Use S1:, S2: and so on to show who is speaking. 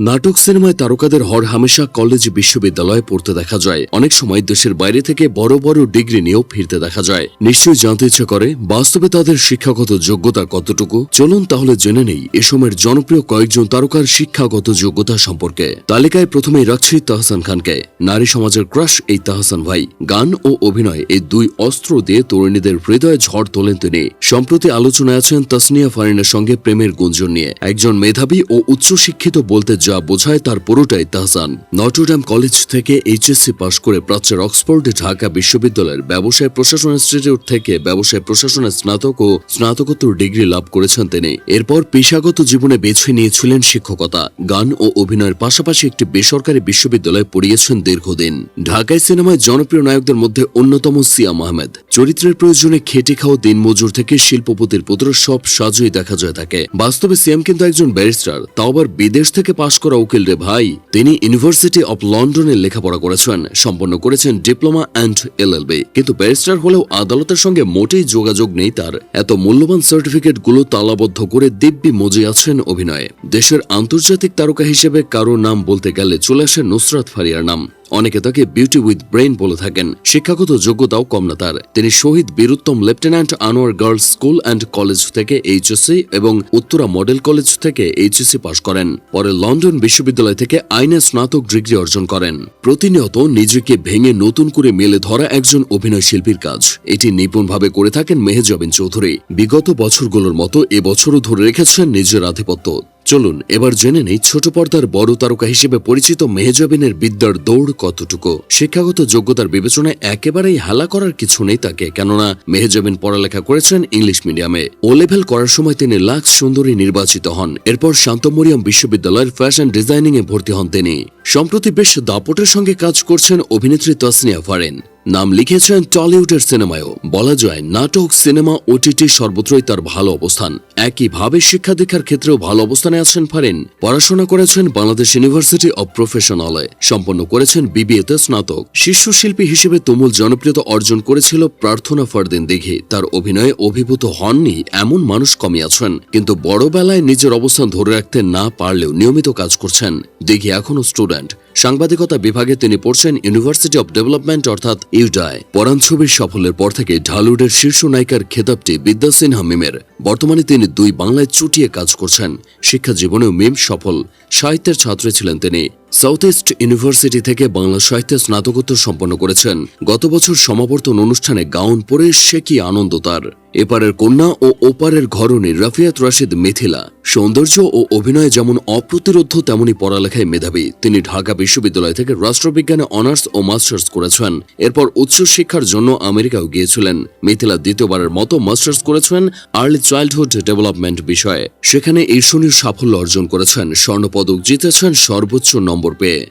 S1: নাটক সিনেমায় তারকাদের হর হামেশা কলেজ বিশ্ববিদ্যালয়ে পড়তে দেখা যায়। অনেক সময় দেশের বাইরে থেকে বড় বড় ডিগ্রি নিয়েও ফিরতে দেখা যায়। নিশ্চয়ই জানতে ইচ্ছে করে, বাস্তবে তাদের শিক্ষাগত যোগ্যতা কতটুকু? চলুন তাহলে জেনে নেই এ সময়ের জনপ্রিয় কয়েকজন তারকার শিক্ষাগত যোগ্যতা সম্পর্কে। তালিকায় প্রথমেই রাখছি তাহসান খানকে। নারী সমাজের ক্রাশ, এই তাহসান ভাই। গান ও অভিনয় এই দুই অস্ত্র দিয়ে তরুণীদের হৃদয়ে ঝড় তোলেন তিনি। সম্প্রতি আলোচনায় আছেন তাসনিয়া ফারিনের সঙ্গে প্রেমের গুঞ্জন নিয়ে। একজন মেধাবী ও উচ্চশিক্ষিত বলতে যা বোঝায় তার পুরোটাই তাহসান। নটরডাম কলেজ থেকে এইচএসসি পাশ করে প্রাচ্যের অক্সফোর্ড ঢাকা বিশ্ববিদ্যালয়ের ব্যবসায় প্রশাসন ইনস্টিটিউট থেকে ব্যবসায় প্রশাসনের স্নাতক ও স্নাতকোত্তর ডিগ্রি লাভ করেছেন তিনি। এরপর পেশাগত জীবনে বেছে নিয়েছিলেন শিক্ষকতা। গান ও অভিনয়ের পাশাপাশি একটি বেসরকারি বিশ্ববিদ্যালয়ে পড়িয়েছেন দীর্ঘদিন। ঢাকায় সিনেমায় জনপ্রিয় নায়কদের মধ্যে অন্যতম সিয়াম আহমেদ চরিত্রের প্রয়োজনে খেটে খাও দিনমজুর থেকে শিল্পপতির পুত্র সব সাজই দেখা যায় তাকে। বাস্তবে সিয়াম কিন্তু একজন ব্যারিস্টার। তাও আবার বিদেশ থেকে পাশ করা উকিল রে ভাই, তিনি ইউনিভার্সিটি অব লন্ডনে লেখাপড়া করেছেন, সম্পন্ন করেছেন ডিপ্লোমা অ্যান্ড এলএলবি কিন্তু ব্যারিস্টার হলেও আদালতের সঙ্গে মোটেই যোগাযোগ নেই তার। এত মূল্যবান সার্টিফিকেটগুলো তালাবদ্ধ করে দিব্যি মজে আছেন অভিনয়ে। দেশের আন্তর্জাতিক তারকা হিসেবে কারও নাম বলতে গেলে চলে আসে নুসরাত ফারিয়ার নাম। অনেকে তাকে বিউটি উইথ ব্রেইন বলে থাকেন। শিক্ষাগত যোগ্যতাও কম না তার। তিনি Shaheed Bir Uttam lieutenant Anwar girls school and college থেকে এইচএসসি এবং উত্তরা মডেল কলেজ থেকে এইচএসসি পাশ করেন। পরে লন্ডন বিশ্ববিদ্যালয় থেকে আইনে স্নাতক ডিগ্রি অর্জন করেন। প্রতিনিয়ত নিজেকে ভেঙে নতুন করে মেলে ধরা একজন অভিনয় শিল্পীর কাজ। এটি নিপুণভাবে করে থাকেন মেহেজাবিন চৌধুরী। বিগত বছরগুলোর মতো এবছরও ধরে রেখেছেন নিজের আধিপত্য। চলুন, এবার জেনে নেই ছোট পর্দার বড় তারকা হিসেবে পরিচিত মেহজাবিনের বিদ্যার দৌড় কতটুকু। শিক্ষাগত যোগ্যতার বিবেচনায় একেবারেই হালা করার কিছু নেই তাকে, কেননা মেহজাবিন পড়ালেখা করেছেন ইংলিশ মিডিয়ামে। ও লেভেল করার সময় তিনি লাখ সুন্দরী নির্বাচিত হন। এরপর শান্তমরিয়াম বিশ্ববিদ্যালয়ের ফ্যাশন ডিজাইনিং এ ভর্তি হন তিনি। সম্প্রতি বেশ দাপটের সঙ্গে কাজ করছেন অভিনেত্রী তসনিয়া ফারেন। নাম লিখেছেন টলিউডের সিনেমায়ও। বলা যায়, নাটক, সিনেমা ওটিটি সর্বত্রই তার ভালো অবস্থান। একইভাবে শিক্ষা দীক্ষার ক্ষেত্রেও ভালো অবস্থানে আছেন ফারিন। পড়াশোনা করেছেন বাংলাদেশ ইউনিভার্সিটি অব প্রফেশনালে সম্পন্ন করেছেন বিবিএতে স্নাতক। শীর্ষ শিল্পী হিসেবে তুমুল জনপ্রিয়তা অর্জন করেছিল প্রার্থনা ফারদিন দিঘি। তার অভিনয়ে অভিভূত হননি এমন মানুষ কমই আছেন। কিন্তু বড়বেলায় নিজের অবস্থান ধরে রাখতে না পারলেও নিয়মিত কাজ করছেন। দিঘি এখনও স্টুডেন্ট। সাংবাদিকতা বিভাগে তিনি পড়ছেন ইউনিভার্সিটি অব ডেভেলপমেন্ট অর্থাৎ ইউডায়। পরাণ ছবির সাফল্যের পর থেকে ঢালিউডের শীর্ষ নায়িকার খেতাবটি বিদ্যা সিনহা মিমের। বর্তমানে তিনি দুই বাংলায় চুটিয়ে কাজ করছেন। শিক্ষা জীবনেও মিম সফল। সাহিত্যের ছাত্রী ছিলেন তিনি। সাউথ ইস্ট ইউনিভার্সিটি থেকে বাংলা সাহিত্যে স্নাতকোত্তর সম্পন্ন করেছেন। গত বছর সমাবর্তন অনুষ্ঠানে গাউন পরে সে কি আনন্দ তার? এপারের কন্যা ও ওপারের ঘরণী রাফিয়াত রাশিদ মিথিলা। সৌন্দর্য ও অভিনয়ে যেমন অপ্রতিরোধ, তেমনি পড়ালেখায় মেধাবী। তিনি ঢাকা বিশ্ববিদ্যালয় থেকে রাষ্ট্রবিজ্ঞানে অনার্স ও মাস্টার্স করেছেন। এরপর উচ্চশিক্ষার জন্য আমেরিকাও গিয়েছিলেন। মিথিলা দ্বিতীয়বারের মতো মাস্টার্স করেছেন আর্লি চাইল্ডহুড ডেভেলপমেন্ট বিষয়ে। সেখানে ঈর্ষণীয় সাফল্য অর্জন করেছেন। স্বর্ণপদক জিতেছেন সর্বোচ্চ নম্বর পেয়ে।